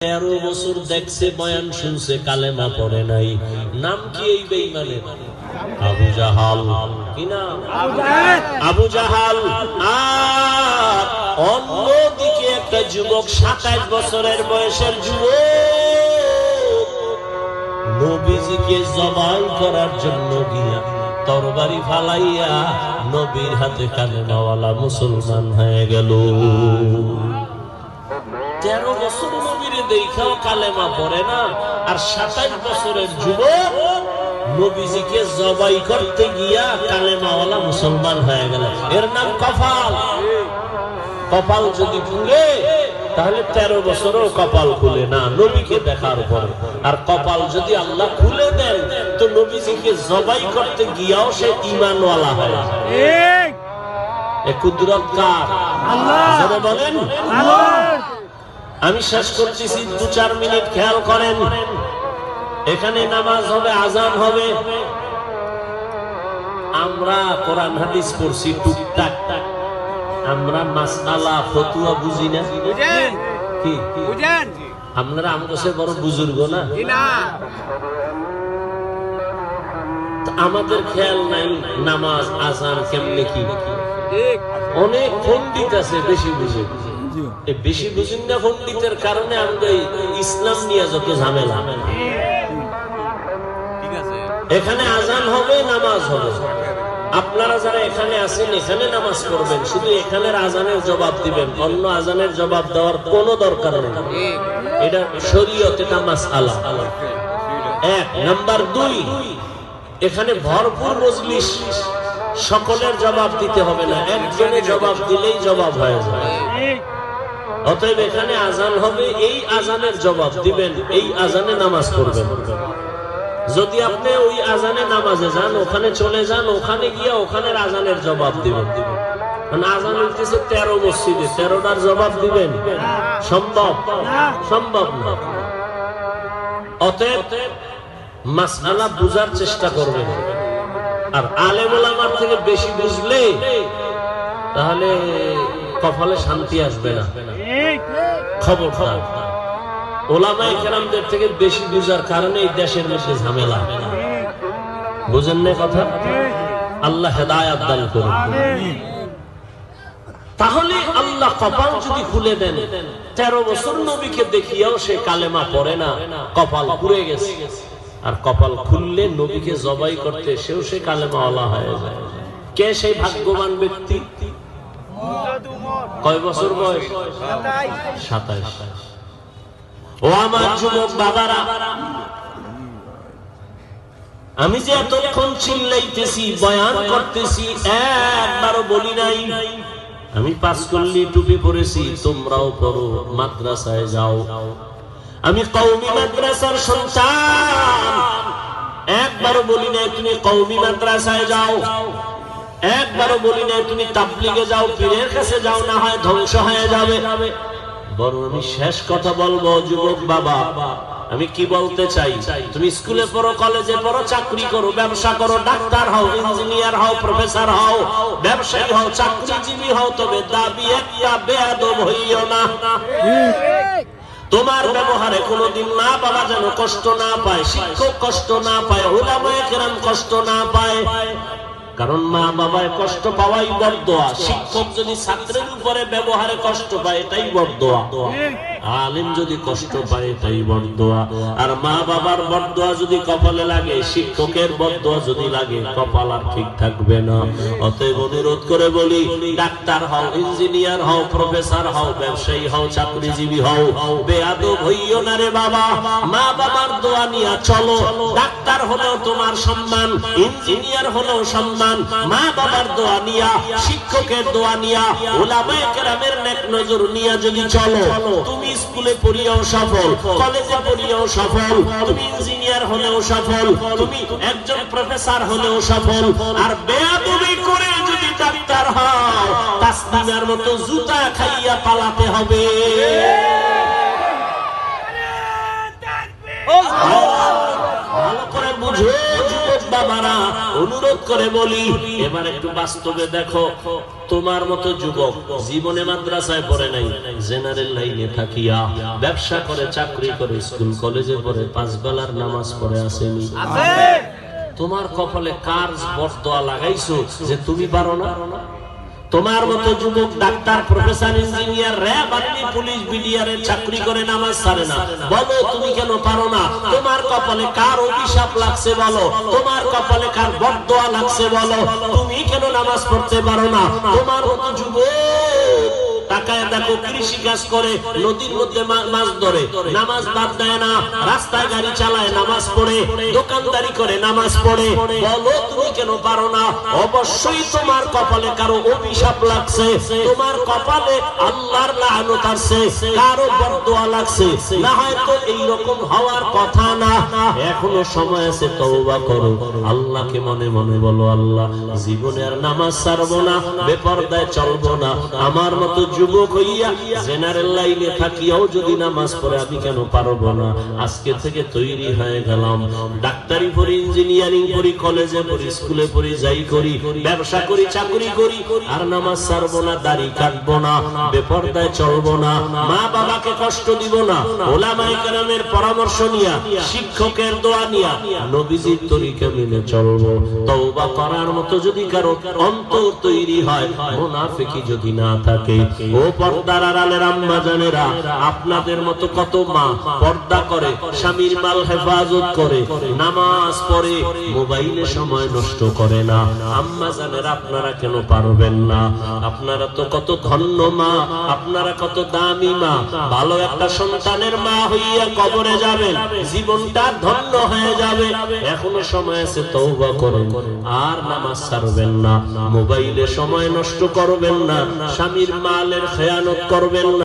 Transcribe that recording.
তেরো বছর দেখছে বয়ান শুনছে কালেমা পড়ে নাই। নাম কি এই বেইমানের? আবু জাহাল। কি নাম? আবু জাহাল। আর অন্যদিকে একটা যুবক সাতাশ বছরের বয়সের যুবক নবীজিকে জবাই করার জন্য গিয়া তরবারি ফালাইয়া নবীর হাতে কালেমাওয়ালা মুসলমান হয়ে গেল। তেরো বছর নবীরে দেখাও কালেমা পড়ে না, আর সাতাশ বছরের যুবক নবীজিকে জবাই করতে গিয়া কালেমাওয়ালা মুসলমান হয়ে গেল। এর নাম কপাল। কপাল যদি খুলে তাহলে তেরো বছরও কপাল খুলে না, নবীকে দেখার পরে। আর কপাল যদি আল্লাহ খুলে দেন, তো নবীজিকে জবাই করতে গিয়াও সে ইমানওয়ালা হয়। কুদরত কার? আল্লাহ। বলেন। আমি শেষ করতেছি দু চার মিনিট খেয়াল করেন। এখানে নামাজ হবে আজান হবে। আমরা কোরআন হাদিস পড়ছি টুকটাক। আমরা মাসআলা ফতুয়া বুঝি না। কি? বুঝেন। আপনারা আমগোসে বড় বুজুর্গ না? আমাদের খেয়াল নাই নামাজ আজান কেমনে কি? অনেক আছে বেশি বুঝে। বেশি বুঝেন না কারণে আমরা ইসলাম নিয়ে যত ঝামেলা। এখানে আজান হবে, নামাজ হবে। আপনারা যারা এখানে আছেন, এখানে নামাজ শুধু এখানের আজানের জবাব দিবেন। অন্য আজানের জবাব দেওয়ার কোনো দরকার নেই। এটা শরীয়ত মাস আলা এক, নাম্বার দুই, এখানে ভরপুর মজলিস। সকলের জবাব দিতে হবে না। একজনে জবাব দিলেই জবাব হয়ে যায়। অতএব এখানে আজান হবে, এই আজানের জবাব দিবেন, এই আজানে নামাজ পড়বেন। যদি আপনি ওই আজানে নামাজে যান, ওখানে চলে যান, ওখানে গিয়ে ওখানের আজানের জবাব দিবেন। আজান হইতেছে তেরো মসজিদে, তেরোটার জবাব দিবেন। সম্ভব? সম্ভব না। অতএব মাসআলা বুঝার চেষ্টা করবেন। আর আলেম ওলামার থেকে বেশি বুঝলে তাহলে কপালে শান্তি আসবে না। খবর খবর ওলামাই কেরামদের থেকে বেশি বুঝার কারণে এই দেশের মধ্যে ঝামেলা। বুঝেন না কথা? আল্লাহ হেদায়াত দান করুন। তাহলে আল্লাহ কপাল যদি খুলে দেন, তেরো বছর নবীকে দেখিয়াও সে কালেমা পড়ে না, কপাল পুড়ে গেছে। আর কপাল খুললে নবীকে জবাই করতে সেও সে কালেমা আলা হয়ে যায়। কে সেই ভাগ্যবান ব্যক্তি? কয় বছর বয়স? সাতাইশ। ও আমার যুবক বাবারা, আমি যে এতক্ষণ চিল্লাইতেছি, বয়ান করতেছি, একবারও বলি নাই। আমি পাস করলি টুপি পরেছি, তোমরাও পড়ো, মাদ্রাসায় যাও। আমি কৌমি মাদ্রাসার সন্তান। একবারও বলি নাই তুমি কৌমি মাদ্রাসায় যাও। একবারও বলি নাই তুমি তাবলিগে যাও, পীরের কাছে যাও, না হয় ধ্বংস হয়ে যাবে। বরং আমি শেষ কথা বলব, যুবক বাবা। আমি কি বলতে চাই? তুমি স্কুলে পড়ো, কলেজে পড়ো, চাকরি করো, ব্যবসা করো, ডাক্তার হও, ইঞ্জিনিয়ার হও, প্রফেসর হও, ব্যবসায়ী হও, চাকরিজীবী হও, তবে দাবি একটা বেয়াদব হইও না। তোমার ব্যবহারে কোনোদিন মা বাবা যেন কষ্ট না পায়, শিক্ষক কষ্ট না পায় ওলামায়ে কেরাম কষ্ট না পায়। কারণ মা বাবায় কষ্ট পাওয়াই বরদোয়া শিক্ষক যদি ছাত্রের উপরে ব্যবহারে কষ্ট পায়, এটাই বরদোয়া আলিম যদি কষ্ট পায়, এটাই বরদোয়া আর মা বাবার বরদোয়া যদি কপালে লাগে, শিক্ষকের বরদোয়া যদি লাগে, কপাল আর ঠিক থাকবে না। অতএব অনুরোধ করে বলি, ডাক্তার হও, ইঞ্জিনিয়ার হও, প্রফেসর হও, ব্যবসায়ী হও, চাকরিজীবী হও, বেয়াদব হইও না রে বাবা। মা বাবার দোয়া নিয়া চলো ডাক্তার হলেও তোমার সম্মান ইঞ্জিনিয়ার হলেও সম্মান মা বাবার দোয়া নিয়া শিক্ষকের দোয়া নিয়া ওলামায়ে কেরামের নেক নজর নিয়া যদি চলো তুমি স্কুলে পড়িয়াও সফল কলেজে পড়িয়াও সফল তুমি ইঞ্জিনিয়ার হলেও সফল তুমি একজন প্রফেসর হলেও সফল আর বেয়াদবি করে যদি ডাক্তার হও তাসলিমার মতো জুতা খাইয়া পালাতে হবে। ভালো যুবক বাবারা অনুরোধ করে বলি এবার একটু বাস্তবে দেখো তোমার মতো যুবক জীবনে মাদ্রাসায় পড়ে নাই জেনারেল লাইনে থাকিয়া ব্যবসা করে চাকরি করে স্কুল কলেজে পড়ে পাঁচ বেলার নামাজ পড়ে আসেনি। তোমার কপালে কার বরদোয়া লাগাইছো যে তুমি পারো না? তোমার মতো যুবক doctor professor engineer RAB army police BDR চাকরি করে নামাজ ছাড়ে না। বলো, তুমি কেন পারো না? তোমার কপালে কার অভিশাপ লাগছে বলো? তোমার কপালে কার বদদোয়া লাগছে বলো? তুমি কেন নামাজ পড়তে পারো না? তোমার মতো যুবক টাকায় দেখো কৃষি কাজ করে, নদীর মধ্যে মাছ ধরে। নামাজ বাদ দেয় না, রাস্তায় গাড়ি চালায়, নামাজ পড়ে। দোকানদারি করে, নামাজ পড়ে। বলো, তুমি কেন পারো না? অবশ্যই তোমার কপালে কারও অভিশাপ লাগছে। তোমার কপালে আল্লাহর আসছে কারও লাগছে। না হয়তো এইরকম হওয়ার কথা না। এখনও সময় আছে, তওবা করো। আল্লাহকে মনে মনে বলো, আল্লাহ, জীবনে আর নামাজ ছাড়বো না, বেপরদায় চলবো না। আমার মতো যুবক হইয়া জেনারেল লাইনে থাকিয়াও যদি নামাজ পড়ে, আমি কেন পারব না? আজকে থেকে তৈরি হয়ে গেলাম। ডাক্তারি পড়ি, ইঞ্জিনিয়ারিং পড়ি, কলেজে পড়ি, স্কুলে পড়ি, যাই করি, ব্যবসা করি, চাকরি করি, আর নামাজ ছাড়বো না, দাড়ি কাটবো না, বেপরদায় চলবো না, মা বাবাকে কষ্ট দিব না ওলামাই কেরামের পরামর্শ নিয়া, শিক্ষকের দোয়া নিয়া, নবীজির তরিকা মেনে চলবো। তওবা করার মতো যদি কারও অন্তর তৈরি হয় মুনাফিকি যদি না থাকে। ও পর্দার আড়ালের আম্মা জানেরা, আপনাদের মতো কত মা পর্দা করে, স্বামীর মাল হেফাজত করে, নামাজ পড়ে, মোবাইলে সময় নষ্ট করে না। আম্মা জানেরা, আপনারা কেন পারবেন না? আপনারা তো কত ধন্য মা, আপনারা কত দামি মা, ভালো একটা সন্তানের মা হইয়া কবরে যাবেন, জীবনটা ধন্য হয়ে যাবে। এখনও সময় আছে তওবা করেন। আর নামাজ ছাড়বেন না, মোবাইলে সময় নষ্ট করবেন না, স্বামীর মালের খেয়ানত করবেন না।